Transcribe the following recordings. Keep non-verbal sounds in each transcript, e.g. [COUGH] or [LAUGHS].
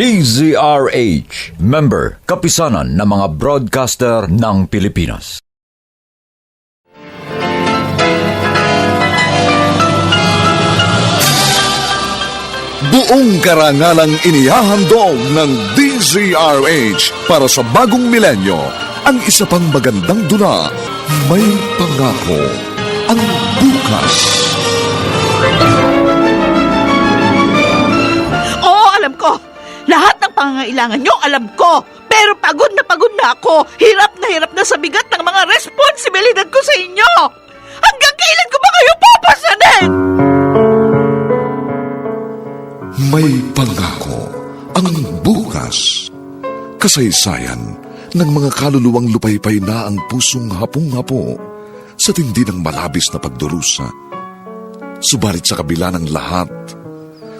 DZRH, member, kapisanan ng mga broadcaster ng Pilipinas. Buong karangalang inihahandog ng DZRH para sa bagong milenyo ang isa pang magandang dula, May Pangako, ang bukas. Oo, pangangailangan nyo, alam ko. Pero pagod na pagod na ako. Hirap na hirap na sa bigat ng mga responsibilidad ko sa inyo. Hanggang kailan ko ba kayo papasanin? May Pangako, ang bukas. Kasaysayan ng mga kaluluwang lupaypay na ang pusong hapong-hapo sa tindi ng malabis na pagdurusa. Subalit sa kabila ng lahat,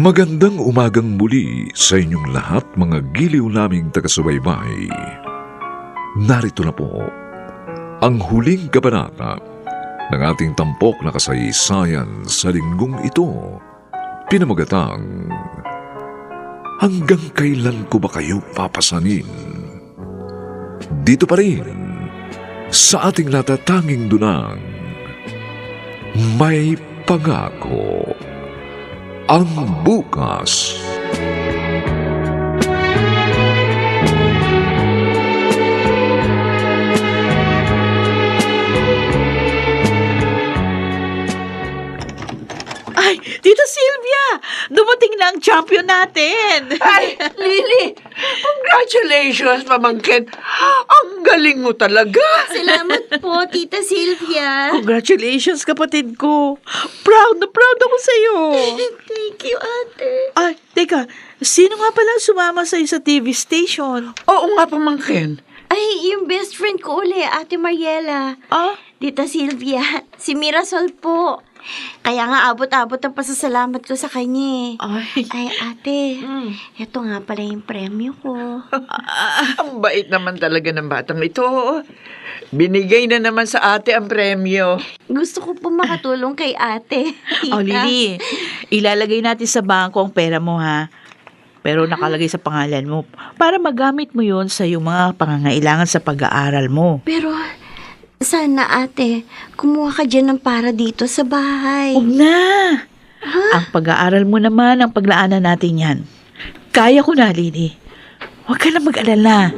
Magandang umagang muli sa inyong lahat mga giliw naming taga-subaybay. Narito na po ang huling kabanata ng ating tampok na kasaysayan sa linggong ito. Pinamagatang, Hanggang kailan ko ba kayo papasanin? Dito pa rin, sa ating natatanging dunang, may pangako ang bukas. Ay, Tita Sylvia, dumating na ang champion natin. Ay, Lily! Congratulations, pamangkin! Ang galing mo talaga! Salamat po, Tita Sylvia. Congratulations, kapatid ko. Proud na sa'yo. [LAUGHS] Thank you, ate. Ay, teka, sino nga pala sumama sa'yo sa TV station? Oo nga, pamangkin. Ay, yung best friend ko uli, Ate Mariela. Ah? Tita Sylvia, [LAUGHS] si Mirasol po. Kaya nga abot-abot ang pasasalamat ko sa kanya eh. Ay. Ay, ate, ito nga pala yung premyo ko. [LAUGHS] Ang bait naman talaga ng batang ito. Binigay na naman sa ate ang premyo. Gusto ko po makatulong kay ate. Tita. Oh, Lili, ilalagay natin sa bangko ang pera mo, ha? Pero nakalagay sa pangalan mo para magamit mo yon sa iyong mga pangangailangan sa pag-aaral mo. Pero, sana ate, kumuha ka dyan ng para dito sa bahay. Huwag na! Ang pag-aaral mo naman, ang paglaanan natin yan. Kaya ko na, Lili. Huwag ka na mag-alala.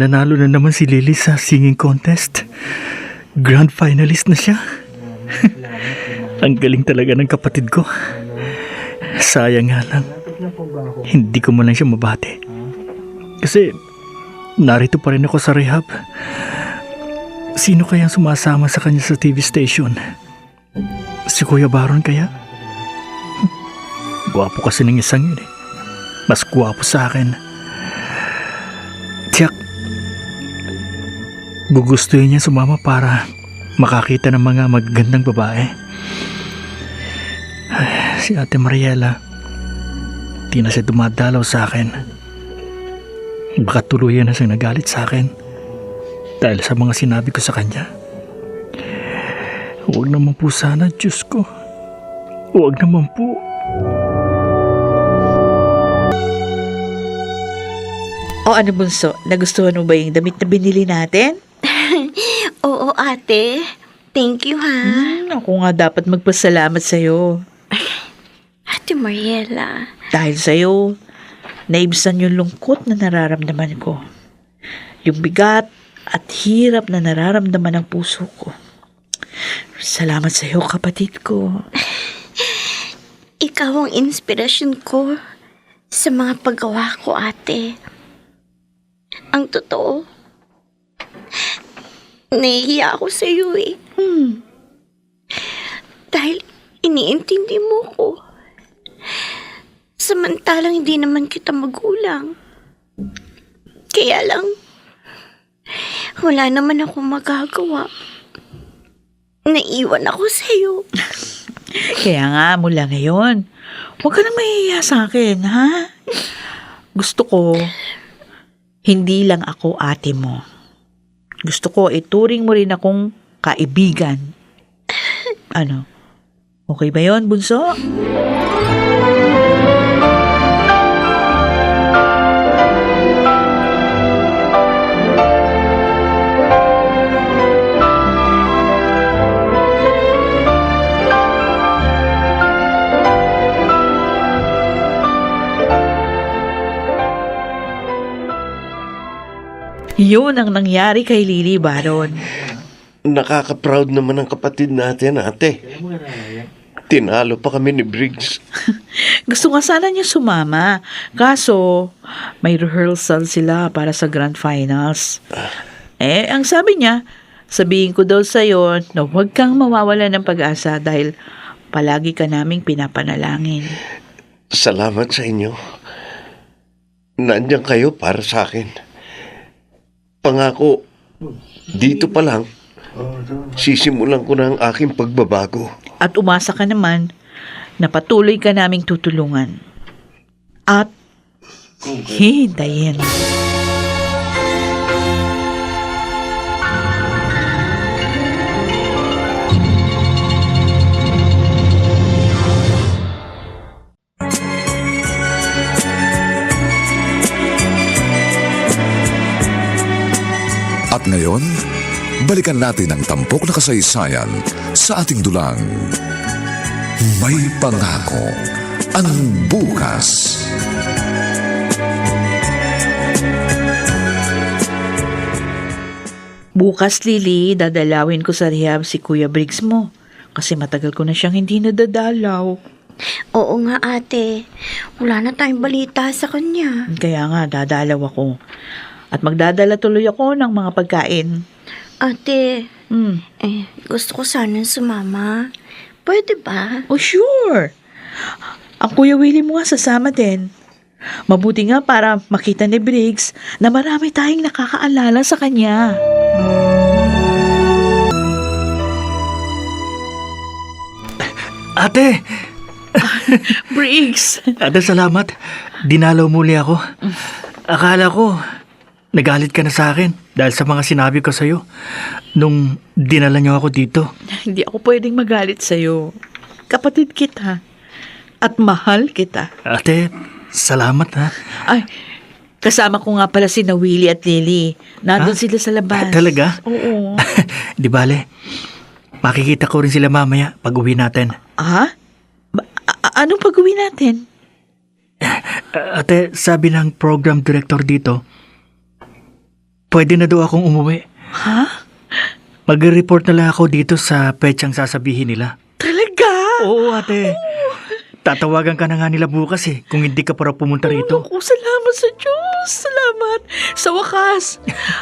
Nanalo na naman si Lily sa singing contest. Grand finalist na siya. [LAUGHS] Ang galing talaga ng kapatid ko. Sayang nga lang. Hindi ko mo lang siya mabati. Kasi narito pa rin ako sa rehab. Sino kaya sumasama sa kanya sa TV station? Si Kuya Baron kaya? [LAUGHS] Gwapo kasi ng isang yun eh. Mas gwapo sa akin. Tiyak, gugustuhin niya sumama para makakita ng mga magagandang babae. Ay, si Ate Mariela, di na siya dumadalaw sa akin. Baka tuluyan na siyang nagalit sa akin dahil sa mga sinabi ko sa kanya. Huwag naman po sana, Diyos ko. Huwag naman po. O ano bunso, nagustuhan mo ba yung damit na binili natin? [LAUGHS] Oo, ate. Thank you, ha? Hmm, ako nga dapat magpasalamat sa'yo. [LAUGHS] Ate Mariela. Dahil sa'yo, naibsan yung lungkot na nararamdaman ko. Yung bigat at hirap na nararamdaman ng puso ko. Salamat sa'yo, kapatid ko. [LAUGHS] Ikaw ang inspirasyon ko sa mga paggawa ko, ate. Ang totoo, nahihiya ako sa iyo eh. Hmm, Dahil iniintindi mo ko. Samantalang hindi naman kita magulang. Kaya lang, wala naman ako magagawa. Naiwan ako sa iyo. kaya nga, mula ngayon, huwag ka nang mahihiya sa akin, ha? Gusto ko, hindi lang ako ate mo. Gusto ko, ituring mo rin akong kaibigan. Ano? Okay ba yon bunso? Yun ang nangyari kay Lily Baron. Nakaka-proud naman ang kapatid natin, ate. Tinalo pa kami ni Briggs. [LAUGHS] Gusto nga sana niya sumama. Kaso, may rehearsal sila para sa grand finals. Eh, ang sabi niya, sabihin ko daw sa'yo na huwag kang mawawala ng pag-asa dahil palagi ka naming pinapanalangin. Salamat sa inyo. Nandiyan kayo para sa akin. Pangako, dito pa lang, sisimulan ko na ang aking pagbabago. At umasa ka naman na patuloy ka naming tutulungan. At hintayin. At ngayon, balikan natin ang tampok na kasaysayan sa ating dulang. May pangako ang bukas. Bukas, Lily, dadalawin ko sa rehab si Kuya Briggs mo. Kasi matagal ko na siyang hindi nadadalaw. Oo nga ate, wala na tayong balita sa kanya. Kaya nga, dadalaw ako. At magdadala tuloy ako ng mga pagkain. Ate, Hmm. eh, gusto ko sana sumama. Pwede ba? Oh, sure. Ang Kuya Willie mo nga sasama din. Mabuti nga para makita ni Briggs na marami tayong nakakaalala sa kanya. Ate! [LAUGHS] Briggs! Ate, salamat. Dinalaw muli ako. Akala ko, nagalit ka na sa akin dahil sa mga sinabi ko sa'yo nung dinala niyo ako dito. [LAUGHS] Hindi ako pwedeng magalit sa'yo. Kapatid kita. At mahal kita. Ate, salamat ha. Ay, kasama ko nga pala si na Willie at Lily. Nandun Ha? sila sa labas. Ah, talaga? Oo. [LAUGHS] Di bale, makikita ko rin sila mamaya pag uwi natin. Ha? Ba- a- a- anong pag-uwi natin? Ah, Ate, sabi ng program director dito, pwede na daw akong umuwi. Ha? Mag-report na lang ako dito sa petsang sasabihin nila. Talaga? Oo, ate. Tatawagan ka na nga nila bukas eh, kung hindi ka para pumunta rito. Naku, salamat sa Diyos. Salamat. Sa wakas,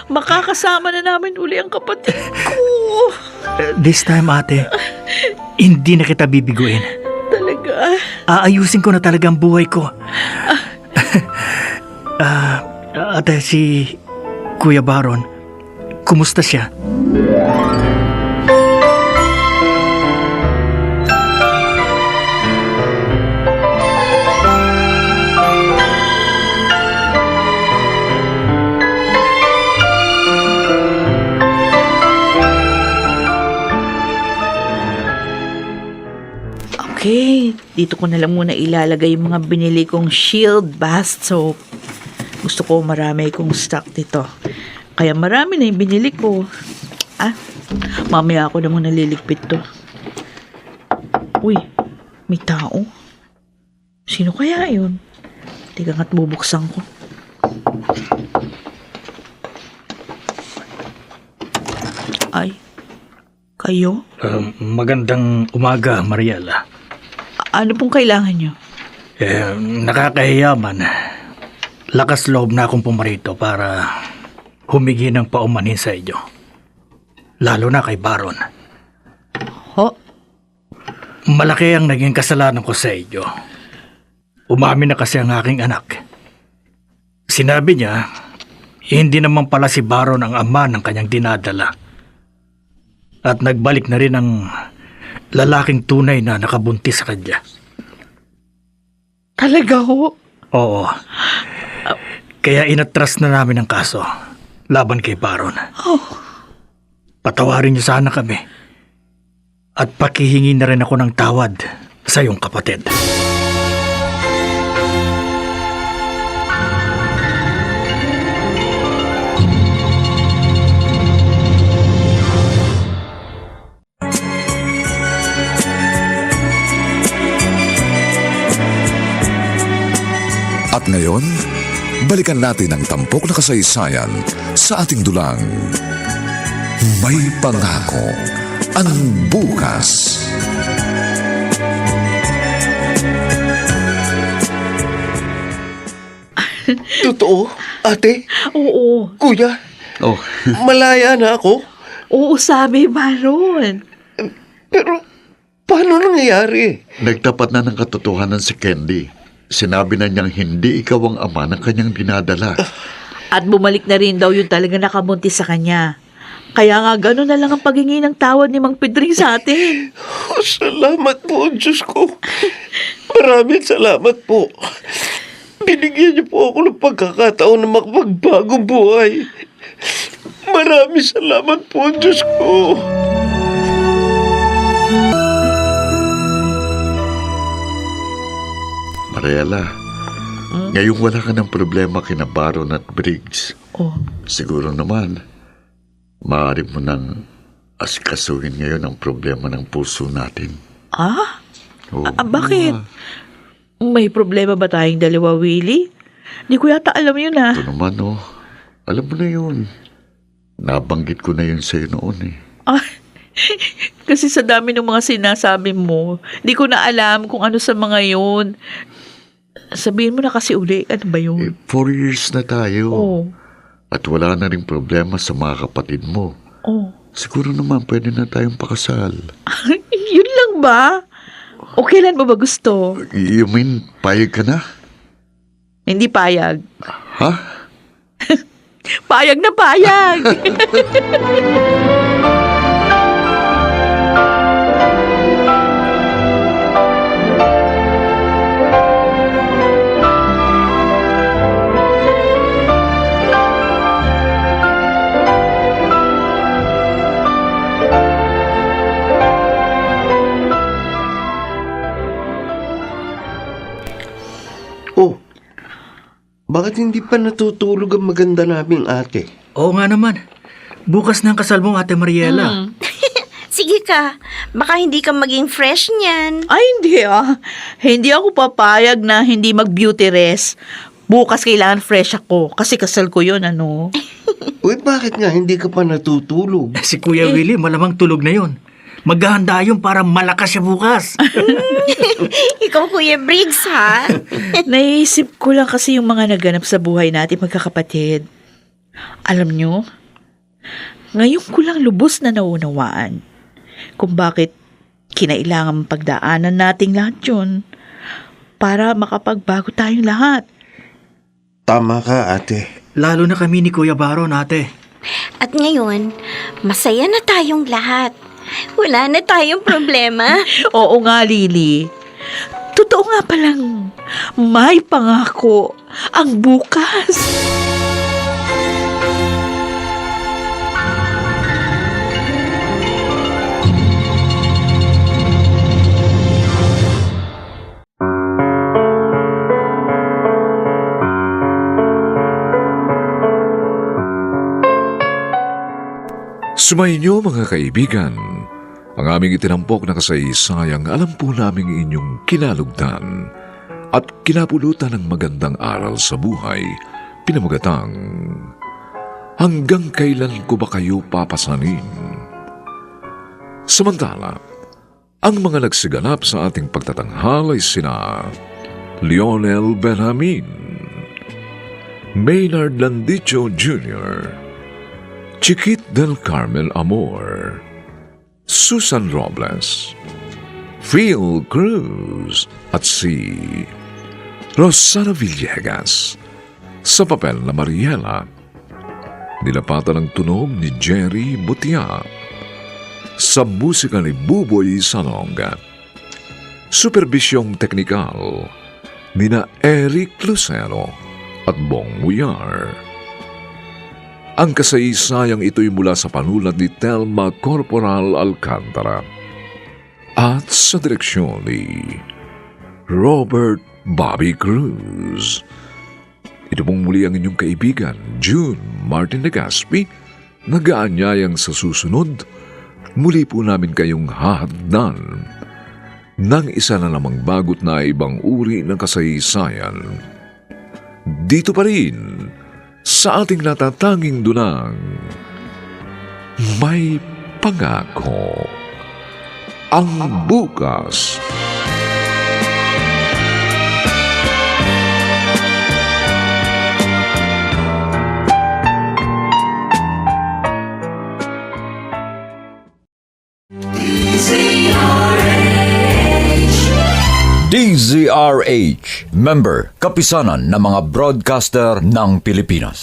makakasama na namin uli ang kapatid ko. Uh, This time, ate, hindi na kita bibiguin. Talaga. Aayusin ko na talaga ang buhay ko. Ah, ate, si Kuya Baron, kumusta siya? Okay, dito ko na lang muna ilalagay yung mga binili kong Shield Bath Soap. Gusto ko marami kong stock dito. Kaya marami na yung binili ko. Ah, mamaya ako na muna liligpit to. Uy, may tao. Sino kaya yun? Teka nga't bubuksan ko. Ay, kayo? Um, magandang umaga, Mariela. A- Ano pong kailangan nyo? Eh, nakakahiyaman. Lakas loob na akong pumarito para humingi ng paumanin sa inyo. Lalo na kay Baron. Ho? Malaki ang naging kasalanan ko sa inyo. Umamin na kasi ang aking anak. Sinabi niya, hindi naman pala si Baron ang ama ng kanyang dinadala. At nagbalik na rin ang lalaking tunay na nakabuntis sa kanya. Talaga ho? Oo. Kaya inatras na namin ang kaso laban kay Baron. Patawarin niyo sana kami. At pakihingi na rin ako ng tawad sa iyong kapatid. At ngayon, balikan natin ang tampok na kasaysayan sa ating dulang. May pangako ang bukas. Totoo, ate, Oo. kuya, Oh, [LAUGHS] malaya na ako. Oo, sabi, Baron. Pero, paano nangyayari? nagtapat na ng katotohanan si Candy. Sinabi na niyang hindi ikaw ang ama ng kanyang dinadala. At bumalik na rin daw yung talaga nakabuntis sa kanya. Kaya nga, gano'n na lang ang paghingi ng tawad ni Mang Pedring sa atin. Oh, [LAUGHS] salamat po, Diyos ko. Maraming salamat po. Binigyan niyo po ako ng pagkakataon na makapagbagong buhay. Maraming salamat po, Diyos ko. Mariela, ngayong wala ka ng problema kina Baron at Briggs. Oh, Siguro naman, maaari mo nang asikasuhin ngayon ang problema ng puso natin. ah? Oo. Ah, bakit? May problema ba tayong dalawa, Willie? Di ko yata alam yun ah. Ito naman, oh. Alam mo na yun. Nabanggit ko na yun sa'yo noon eh. Ah, [LAUGHS] kasi sa dami ng mga sinasabi mo, di ko na alam kung ano sa mga yun. Sabihin mo na kasi uli, ano ba Eh, yun? four years na tayo. Oh, At wala na rin problema sa mga kapatid mo. oh. Siguro naman pwede na tayong pakasal. yun lang ba? O kailan mo ba gusto? You mean, payag ka na? Hindi payag. Ha? [LAUGHS] Payag na payag! [LAUGHS] bakit hindi pa natutulog ang maganda naming ate? Oo nga naman. Bukas na ang kasal mo, Ate Mariela. [LAUGHS] Sige ka, baka hindi ka maging fresh niyan. Ay, hindi ah. Hindi ako papayag na hindi mag-beauty rest. Bukas kailangan fresh ako kasi kasal ko yun, ano? [LAUGHS] Uy, bakit nga hindi ka pa natutulog? Si Kuya Willie, malamang tulog na yon. Maghahanda yun para malakas siya bukas. [LAUGHS] Ikaw, Kuya Briggs, ha? [LAUGHS] Naisip ko lang kasi yung mga naganap sa buhay natin magkakapatid. Alam nyo, ngayon ko lang lubos na naunawaan kung bakit kinailangan pagdaanan nating lahat yun para makapagbago tayong lahat. Tama ka, ate. Lalo na kami ni Kuya Baron, ate. At ngayon, masaya na tayong lahat. Wala na tayong problema. [LAUGHS] Oo nga, Lily. Totoo nga palang may pangako ang bukas. Sumainyo mga kaibigan, ang aming itinampok na kasaysayang alam po naming inyong kinalugdan at kinapulutan ng magandang aral sa buhay, pinamagatang Hanggang kailan ko ba kayo papasanin? Samantala, ang mga nagsiganap sa ating pagtatanghal ay sina Lionel Benjamin, Maynard Landicho Jr., Chiquit del Carmel Amor, Susan Robles, Phil Cruz at si Rosana Villegas sa papel na Mariela. Nilapatan ng tunog ni Jerry Butia sa musika ni Buboy Salonga. Superbisyong teknikal nina Eric Lucero at Bong Muyar. Ang kasaysayang ito'y mula sa panulat ni Telma Corporal Alcantara at sa direksyon ni Robert Bobby Cruz. Ito pong muli ang inyong kaibigan, June Martin de Gaspi, nag-aanyayang sa susunod, muli po namin kayong hahadnan ng isa na namang bagot na ibang uri ng kasaysayan. Dito pa rin, sa ating natatanging dunang, may pangako ang bukas. DZRH, member, kapisanan ng mga broadcaster ng Pilipinas.